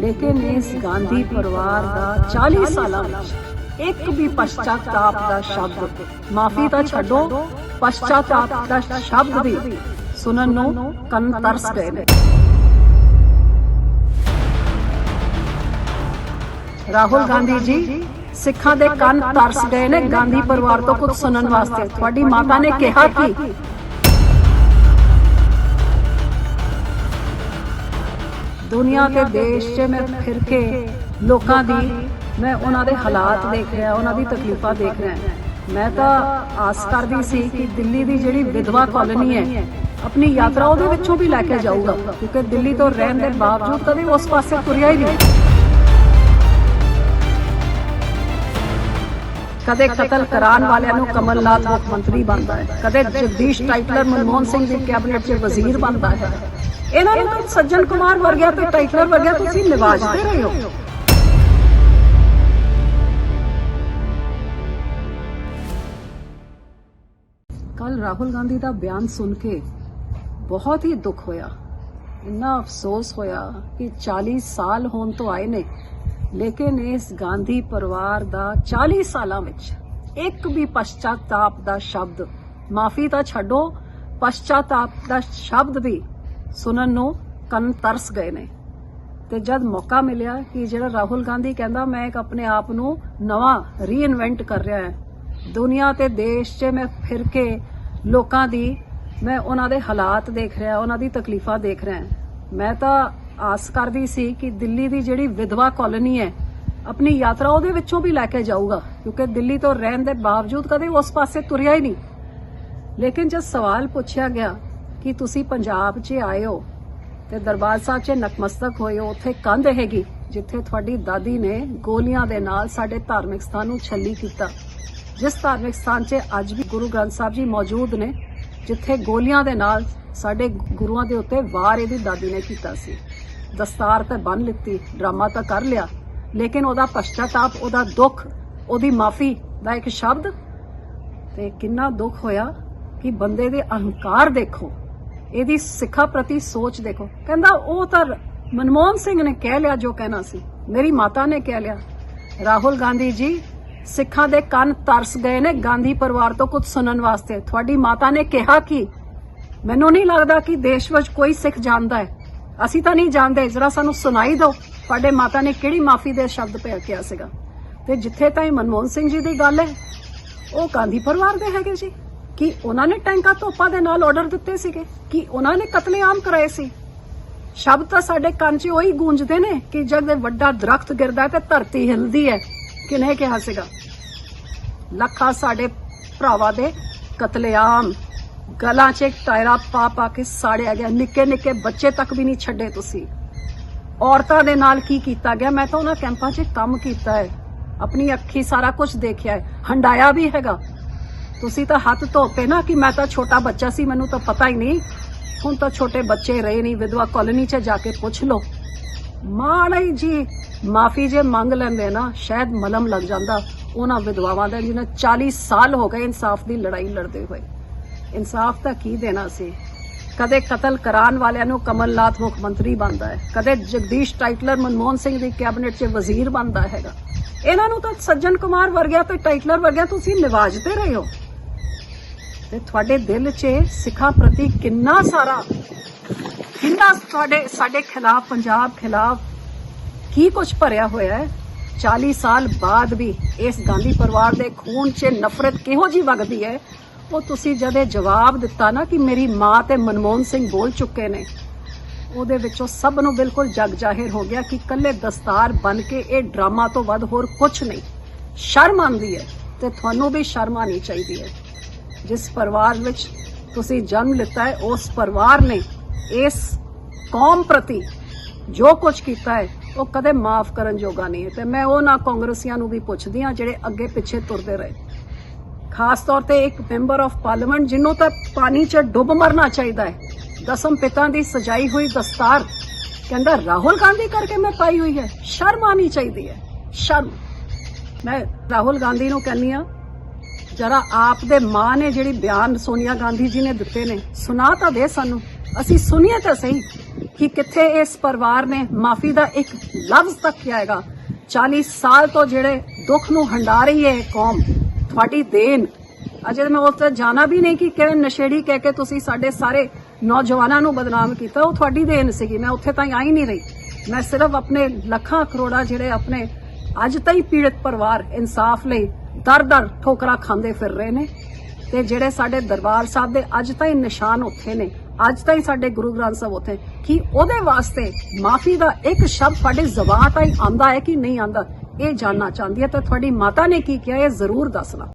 ਲੇਕਿਨ ਇਸ ਗਾਂਧੀ ਪਰਿਵਾਰ ਦਾ 40 ਸਾਲਾਂ ਵਿੱਚ ਇੱਕ ਵੀ ਪਛਤਾਤਾਪ ਦਾ ਸ਼ਬਦ ਮਾਫੀ ਤਾਂ ਛੱਡੋ, ਪਛਤਾਤਾਪ ਦਾ ਸ਼ਬਦ ਵੀ ਸੁਣਨ ਨੂੰ ਕੰਨ ਤਰਸ ਗਏ ਨੇ। ਰਾਹੁਲ ਗਾਂਧੀ ਜੀ, ਸਿੱਖਾਂ ਦੇ ਕੰਨ ਤਰਸ ਗਏ ਨੇ ਗਾਂਧੀ ਪਰਿਵਾਰ ਤੋਂ ਕੁਝ ਸੁਣਨ ਵਾਸਤੇ। ਤੁਹਾਡੀ ਮਾਤਾ ਨੇ ਕਿਹਾ ਕਿ? ਦੁਨੀਆ ਤੇ ਦੇਸ਼ 'ਚ ਮੈਂ ਫਿਰ ਕੇ ਲੋਕਾਂ ਦੀ, ਮੈਂ ਉਹਨਾਂ ਦੇ ਹਾਲਾਤ ਦੇਖ ਰਿਹਾ, ਉਹਨਾਂ ਦੀ ਤਕਲੀਫਾਂ ਦੇਖ ਰਿਹਾ। ਮੈਂ ਤਾਂ ਆਸ ਕਰਦੀ ਸੀ ਕਿ ਦਿੱਲੀ ਦੀ ਜਿਹੜੀ ਵਿਧਵਾ ਕਾਲੋਨੀ ਹੈ, ਆਪਣੀ ਯਾਤਰਾ ਉਹਦੇ ਵਿੱਚੋਂ ਵੀ ਲੈ ਕੇ ਜਾਊਗਾ, ਕਿਉਂਕਿ ਦਿੱਲੀ ਤੋਂ ਰਹਿਣ ਦੇ ਬਾਵਜੂਦ ਕਦੇ ਉਸ ਪਾਸੇ ਤੁਰਿਆ ਹੀ ਨਹੀਂ। ਕਦੇ ਕਤਲ ਕਰਾਉਣ ਵਾਲਿਆਂ ਨੂੰ ਕਮਲਨਾਥ ਮੁੱਖ ਮੰਤਰੀ ਬਣਦਾ ਹੈ, ਕਦੇ ਜਗਦੀਸ਼ ਟਾਈਟਲਰ ਮਨਮੋਹਨ ਸਿੰਘ ਦੀ ਕੈਬਨਿਟ 'ਚ ਵਜ਼ੀਰ ਬਣਦਾ ਹੈ। ਇਹਨਾਂ ਨੂੰ ਤਾਂ ਸੱਜਣ ਕੁਮਾਰ ਵਰਗਿਆ ਤੇ ਟਾਈਟਲਰ ਵਰਗਿਆ ਤੁਸੀਂ ਨਿਵਾਜਦੇ ਰਹੇ ਹੋ। ਕੱਲ ਰਾਹੁਲ ਗਾਂਧੀ ਦਾ ਬਿਆਨ ਸੁਣ ਕੇ ਬਹੁਤ ਹੀ ਦੁੱਖ ਹੋਇਆ। ਇੰਨਾ ਅਫਸੋਸ ਹੋਇਆ ਕਿ 40 ਸਾਲ ਹੋਣ ਤੋਂ ਆਏ ਨੇ, ਲੇਕਿਨ ਇਸ ਗਾਂਧੀ ਪਰਿਵਾਰ ਦਾ 40 ਸਾਲਾਂ ਵਿੱਚ ਇੱਕ ਵੀ ਪਛਤਾਤਾਪ ਦਾ ਸ਼ਬਦ, ਮਾਫੀ ਤਾਂ ਛੱਡੋ, ਪਛਤਾਤਾਪ ਦਾ ਸ਼ਬਦ ਵੀ ਸੁਣਨ ਨੂੰ ਕੰਨ ਤਰਸ ਗਏ ਨੇ। ਤੇ ਜਦ ਮੌਕਾ ਮਿਲਿਆ ਕਿ ਜਿਹੜਾ ਰਾਹੁਲ ਗਾਂਧੀ ਕਹਿੰਦਾ, ਮੈਂ ਇੱਕ ਆਪਣੇ ਆਪ ਨੂੰ ਨਵਾਂ ਰੀਇਨਵੈਂਟ ਕਰ ਰਿਹਾ ਹਾਂ। ਦੁਨੀਆ ਤੇ ਦੇਸ਼ 'ਚ ਮੈਂ ਫਿਰ ਕੇ ਲੋਕਾਂ ਦੀ, ਮੈਂ ਉਹਨਾਂ ਦੇ ਹਾਲਾਤ ਦੇਖ ਰਿਹਾ, ਉਹਨਾਂ ਦੀ ਤਕਲੀਫਾਂ ਦੇਖ ਰਿਹਾ ਮੈਂ ਤਾਂ ਆਸ ਕਰਦੀ ਸੀ ਕਿ ਦਿੱਲੀ ਦੀ ਜਿਹੜੀ ਵਿਧਵਾ ਕਾਲੋਨੀ ਹੈ, ਆਪਣੀ ਯਾਤਰਾ ਉਹਦੇ ਵਿੱਚੋਂ ਵੀ ਲੈ ਕੇ ਜਾਊਗਾ, ਕਿਉਂਕਿ ਦਿੱਲੀ ਤੋਂ ਰਹਿਣ ਦੇ ਬਾਵਜੂਦ ਕਦੇ ਉਸ ਪਾਸੇ ਤੁਰਿਆ ਹੀ ਨਹੀਂ। ਲੇਕਿਨ ਜਦ ਸਵਾਲ ਪੁੱਛਿਆ ਗਿਆ ਕਿ ਤੁਸੀਂ ਪੰਜਾਬ 'ਚ ਆਏ ਹੋ ਤੇ ਦਰਬਾਰ ਸਾਹਿਬ 'ਚ ਨਤਮਸਤਕ ਹੋਏ ਹੋ ਉੱਥੇ ਕੰਧ ਹੈਗੀ ਜਿੱਥੇ ਤੁਹਾਡੀ ਦਾਦੀ ਨੇ ਗੋਲੀਆਂ ਦੇ ਨਾਲ ਸਾਡੇ ਧਾਰਮਿਕ ਸਥਾਨ ਨੂੰ ਛੱਲੀ ਕੀਤਾ। ਜਿਸ ਧਾਰਮਿਕ ਸਥਾਨ 'ਚ ਅੱਜ ਵੀ ਗੁਰੂ ਗ੍ਰੰਥ ਸਾਹਿਬ ਜੀ ਮੌਜੂਦ ਨੇ, ਜਿੱਥੇ ਗੋਲੀਆਂ ਦੇ ਨਾਲ ਸਾਡੇ ਗੁਰੂਆਂ ਦੇ ਉੱਤੇ ਵਾਰ ਇਹਦੀ ਦਾਦੀ ਨੇ ਕੀਤਾ ਸੀ। ਦਸਤਾਰ ਤੇ ਬੰਨ ਲਿੱਤੀ, ਡਰਾਮਾ ਤਾਂ ਕਰ ਲਿਆ, ਲੇਕਿਨ ਉਹਦਾ ਪਛਤਾਤਾਪ, ਉਹਦਾ ਦੁੱਖ, ਉਹਦੀ ਮਾਫੀ ਦਾ ਇੱਕ ਸ਼ਬਦ ਤੇ ਕਿੰਨਾ ਦੁੱਖ ਹੋਇਆ ਕਿ ਬੰਦੇ ਦੇ ਅਹੰਕਾਰ ਦੇਖੋ। ਇਹਦੀ ਸਿੱਖਾ ਪ੍ਰਤੀ ਸੋਚ ਦੇਖੋ। ਕਹਿੰਦਾ ਉਹ ਤਾਂ ਮਨਮੋਹਨ ਸਿੰਘ ਨੇ ਕਹਿ ਲਿਆ ਜੋ ਕਹਿਣਾ ਸੀ। ਮੇਰੀ ਮਾਤਾ ਨੇ ਕਹਿ ਲਿਆ। ਰਾਹੁਲ ਗਾਂਧੀ ਜੀ, ਸਿੱਖਾਂ ਦੇ ਕੰਨ ਤਰਸ ਗਏ ਨੇ ਗਾਂਧੀ ਪਰਿਵਾਰ ਤੋਂ ਕੁਝ ਸੁਣਨ ਵਾਸਤੇ। ਤੁਹਾਡੀ ਮਾਤਾ ਨੇ ਕਿਹਾ ਕਿ? ਮੈਨੂੰ ਨਹੀਂ ਲੱਗਦਾ ਕਿ ਦੇਸ਼ ਵਿੱਚ ਕੋਈ ਸਿੱਖ ਜਾਣਦਾ ਹੈ। ਅਸੀਂ ਤਾਂ ਨਹੀਂ ਜਾਣਦੇ। ਜਰਾ ਸਾਨੂੰ ਸੁਣਾਈ ਦਿਓ। ਤੁਹਾਡੇ ਮਾਤਾ ਨੇ ਕਿਹੜੀ ਮਾਫੀ ਦੇ ਸ਼ਬਦ ਪਿਆ ਕਿਹਾ ਸੀਗਾ। ਤੇ ਜਿੱਥੇ ਤਾਈਂ ਮਨਮੋਹਨ ਸਿੰਘ ਜੀ ਦੀ ਗੱਲ ਹੈ, ਉਹ ਗਾਂਧੀ ਪਰਿਵਾਰ ਦੇ ਹੈਗੇ ਜੀ। ਕਿ ਉਹਨਾਂ ਨੇ ਟੈਂਕਾਂ ਤੋਪਾਂ ਦੇ ਨਾਲ ਆਰਡਰ ਦਿੱਤੇ ਸੀਗੇ, ਕਿ ਉਹਨਾਂ ਨੇ ਕਤਲੇਆਮ ਕਰਾਏ ਸੀ। ਸ਼ਬਦ ਤਾਂ ਸਾਡੇ ਕੰਨ 'ਚ ਉਹੀ ਗੂੰਜਦੇ ਨੇ ਕਿ ਜਦ ਇਹ ਵੱਡਾ ਦਰਖਤ ਗਿਰਦਾ ਤੇ ਧਰਤੀ ਹਿਲਦੀ ਹੈ। ਕਿਨੇ ਕਿਹਾ ਸੀਗਾ? ਲੱਖਾਂ ਸਾਡੇ ਭਰਾਵਾਂ ਦੇ ਕਤਲੇਆਮ। ਗਲਾਂ 'ਚ ਇੱਕ ਟਾਇਰਾ ਪਾ ਪਾ ਕੇ ਸਾੜਿਆ ਗਿਆ। ਨਿੱਕੇ ਨਿੱਕੇ ਬੱਚੇ ਤੱਕ ਵੀ ਨਹੀਂ ਛੱਡੇ ਤੁਸੀਂ। ਔਰਤਾਂ ਦੇ ਨਾਲ ਕੀ ਕੀਤਾ ਗਿਆ? ਮੈਂ ਤਾਂ ਉਹਨਾਂ ਕੈਂਪਾਂ 'ਚ ਕੰਮ ਕੀਤਾ ਹੈ। ਆਪਣੀ ਅੱਖੀ ਸਾਰਾ ਕੁਝ ਦੇਖਿਆ ਹੈ। ਹੰਡਾਇਆ ਵੀ ਹੈਗਾ। ਤੁਸੀਂ ਤਾਂ ਹੱਥ ਧੋਤੇ ਨਾ ਕਿ ਮੈਂ ਤਾਂ ਛੋਟਾ ਬੱਚਾ ਸੀ, ਮੈਨੂੰ ਤਾਂ ਪਤਾ ਹੀ ਨਹੀਂ। ਹੁਣ ਤਾਂ ਛੋਟੇ ਬੱਚੇ ਰਹੇ ਨਹੀਂ, ਵਿਧਵਾ ਕਾਲੋਨੀ 'ਚ ਜਾ ਕੇ ਪੁੱਛ ਲਓ। ਮਾੜੀ ਜੀ, ਮਾਫੀ ਜੇ ਮੰਗ ਲੈਂਦੇ ਨਾ, ਸ਼ਾਇਦ ਮਲਮ ਲੱਗ ਜਾਂਦਾ ਉਹਨਾਂ ਵਿਧਵਾਵਾਂ ਦਾ, ਜਿਹਨਾਂ 40 ਸਾਲ ਹੋ ਗਏ ਇਨਸਾਫ ਦੀ ਲੜਾਈ ਲੜਦੇ ਹੋਏ। ਇਨਸਾਫ ਤਾਂ ਕੀ ਦੇਣਾ ਸੀ? ਕਦੇ ਕਤਲ ਕਰਾਉਣ ਵਾਲਿਆਂ ਨੂੰ ਕਮਲਨਾਥ ਮੁੱਖ ਮੰਤਰੀ ਬਣਦਾ ਹੈ, ਕਦੇ ਜਗਦੀਸ਼ ਟਾਈਟਲਰ ਮਨਮੋਹਨ ਸਿੰਘ ਦੀ ਕੈਬਨਿਟ 'ਚ ਵਜ਼ੀਰ ਬਣਦਾ ਹੈਗਾ। ਇਹਨਾਂ ਨੂੰ ਤਾਂ ਸੱਜਣ ਕੁਮਾਰ ਵਰਗਿਆ ਤੇ ਟਾਈਟਲਰ ਵਰਗਿਆ ਤੁਸੀਂ ਨਿਵਾਜਦੇ ਰਹੇ ਹੋ। ਤੇ ਤੁਹਾਡੇ ਦਿਲ 'ਚ ਸਿੱਖਾਂ ਪ੍ਰਤੀ ਕਿੰਨਾ ਸਾਰਾ, ਕਿੰਨਾ ਤੁਹਾਡੇ, ਸਾਡੇ ਖਿਲਾਫ, ਪੰਜਾਬ ਖਿਲਾਫ ਕੀ ਕੁਝ ਭਰਿਆ ਹੋਇਆ ਹੈ? 40 ਸਾਲ ਬਾਅਦ ਵੀ ਇਸ ਗਾਂਧੀ ਪਰਿਵਾਰ ਦੇ ਖੂਨ 'ਚ ਨਫ਼ਰਤ ਕਿਹੋ ਜੀ ਵਗਦੀ ਹੈ? ਉਹ ਤੁਸੀਂ ਜਦੇ ਜਵਾਬ ਦਿੱਤਾ ਨਾ ਕਿ ਮੇਰੀ ਮਾਂ ਤੇ ਮਨਮੋਹਨ ਸਿੰਘ ਬੋਲ ਚੁੱਕੇ ਨੇ, ਉਹਦੇ ਵਿੱਚੋਂ ਸਭ ਨੂੰ ਬਿਲਕੁਲ ਜਗ ਜ਼ਾਹਿਰ ਹੋ ਗਿਆ ਕਿ ਕੱਲੇ ਦਸਤਾਰ ਬਣ ਕੇ ਇਹ ਡਰਾਮਾ ਤੋਂ ਵੱਧ ਹੋਰ ਕੁਝ ਨਹੀਂ। ਸ਼ਰਮ ਆਉਂਦੀ ਹੈ ਤੇ ਤੁਹਾਨੂੰ ਵੀ ਸ਼ਰਮ ਆਣੀ ਚਾਹੀਦੀ ਹੈ। ਜਿਸ ਪਰਿਵਾਰ ਵਿੱਚ ਤੁਸੀਂ ਜਨਮ ਲਿੱਤਾ ਹੈ, ਉਸ ਪਰਿਵਾਰ ਨੇ ਇਸ ਕੌਮ ਪ੍ਰਤੀ ਜੋ ਕੁਝ ਕੀਤਾ ਹੈ, ਉਹ ਕਦੇ ਮਾਫ ਕਰਨ ਜੋਗਾ ਨਹੀਂ ਹੈ। ਤੇ ਮੈਂ ਉਹ ਨਾ ਕਾਂਗਰਸੀਆਂ ਨੂੰ ਵੀ ਪੁੱਛਦੀ ਹਾਂ ਜਿਹੜੇ ਅੱਗੇ ਪਿੱਛੇ ਤੁਰਦੇ ਰਹੇ। ਖਾਸ ਤੌਰ ਤੇ ਇੱਕ ਮੈਂਬਰ ਆਫ ਪਾਰਲੀਮੈਂਟ ਜਿਹਨੂੰ ਤਾਂ ਪਾਣੀ 'ਚ ਡੁੱਬ ਮਰਨਾ ਚਾਹੀਦਾ ਹੈ। ਦਸਮ ਪਿਤਾ ਦੀ ਸਜਾਈ ਹੋਈ ਦਸਤਾਰ ਕਹਿੰਦਾ, ਰਾਹੁਲ ਗਾਂਧੀ ਕਰਕੇ ਮੈਂ ਪਾਈ ਹੋਈ ਹੈ। ਸ਼ਰਮ ਆਣੀ ਚਾਹੀਦੀ ਹੈ। ਸ਼ਰਮ। ਮੈਂ ਰਾਹੁਲ ਗਾਂਧੀ ਨੂੰ ਕਹਿੰਨੀ ਆ ਜਰਾ ਆਪ ਦੇ ਮਾਂ ਨੇ ਜਿਹੜੀ ਬਿਆਨ ਸੋਨੀਆ ਗਾਂਧੀ ਜੀ ਨੇ ਦਿੱਤੇ ਨੇ, ਸੁਣਾ ਤਾਂ ਦੇ ਸਾਨੂੰ। ਅਸੀਂ ਸੁਣੀਏ ਤਾਂ ਸਹੀ ਕਿ ਕਿੱਥੇ ਇਸ ਪਰਿਵਾਰ ਨੇ ਮਾਫੀ ਦਾ ਇੱਕ ਲਫ਼ਜ਼ ਤੱਕ ਕਿਹਾ 40 ਸਾਲ ਤੋਂ ਜਿਹੜੇ ਦੁੱਖ ਨੂੰ ਹੰਡਾ ਰਹੀ ਹੈ ਕੌਮ, ਤੁਹਾਡੀ ਦੇਣ। ਅਜੇ ਮੈਂ ਉੱਥੇ ਜਾਣਾ ਵੀ ਨਹੀਂ ਕਿ ਕਿਵੇਂ ਨਸ਼ੇੜੀ ਕਹਿ ਕੇ ਤੁਸੀਂ ਸਾਡੇ ਸਾਰੇ ਨੌਜਵਾਨਾਂ ਨੂੰ ਬਦਨਾਮ ਕੀਤਾ, ਉਹ ਤੁਹਾਡੀ ਦੇਣ ਸੀਗੀ, ਮੈਂ ਉੱਥੇ ਤਾਈਂ ਆਈ ਨਹੀਂ ਰਹੀ। ਮੈਂ ਸਿਰਫ ਆਪਣੇ ਲੱਖਾਂ ਕਰੋੜਾਂ ਜਿਹੜੇ ਆਪਣੇ ਅੱਜ ਤਾਈਂ ਪੀੜਤ ਪਰਿਵਾਰ ਇਨਸਾਫ ਲਈ ਦਰ ਦਰ ਠੋਕਰਾ ਖਾਂਦੇ ਫਿਰ ਰਹੇ ਨੇ। ਤੇ ਜਿਹੜੇ ਸਾਡੇ ਦਰਬਾਰ ਸਾਹਿਬ ਦੇ ਅੱਜ ਤਾਈਂ ਨਿਸ਼ਾਨ ਉੱਥੇ ਨੇ, ਅੱਜ ਤਾਈਂ ਸਾਡੇ ਗੁਰੂ ਗ੍ਰੰਥ ਸਾਹਿਬ ਉੱਥੇ, ਕਿ ਉਹਦੇ ਵਾਸਤੇ ਮਾਫੀ ਦਾ ਇੱਕ ਸ਼ਬਦ ਸਾਡੇ ਜ਼ਬਾਨ ਤਾਈਂ ਆਂਦਾ ਹੈ ਕਿ ਨਹੀਂ ਆਂਦਾ ਇਹ ਜਾਨਣਾ ਚਾਹੁੰਦੀ ਹੈ ਤਾਂ ਤੁਹਾਡੀ ਮਾਤਾ ਨੇ ਕੀ ਕਿਹਾ, ਇਹ ਜ਼ਰੂਰ ਦੱਸਣਾ।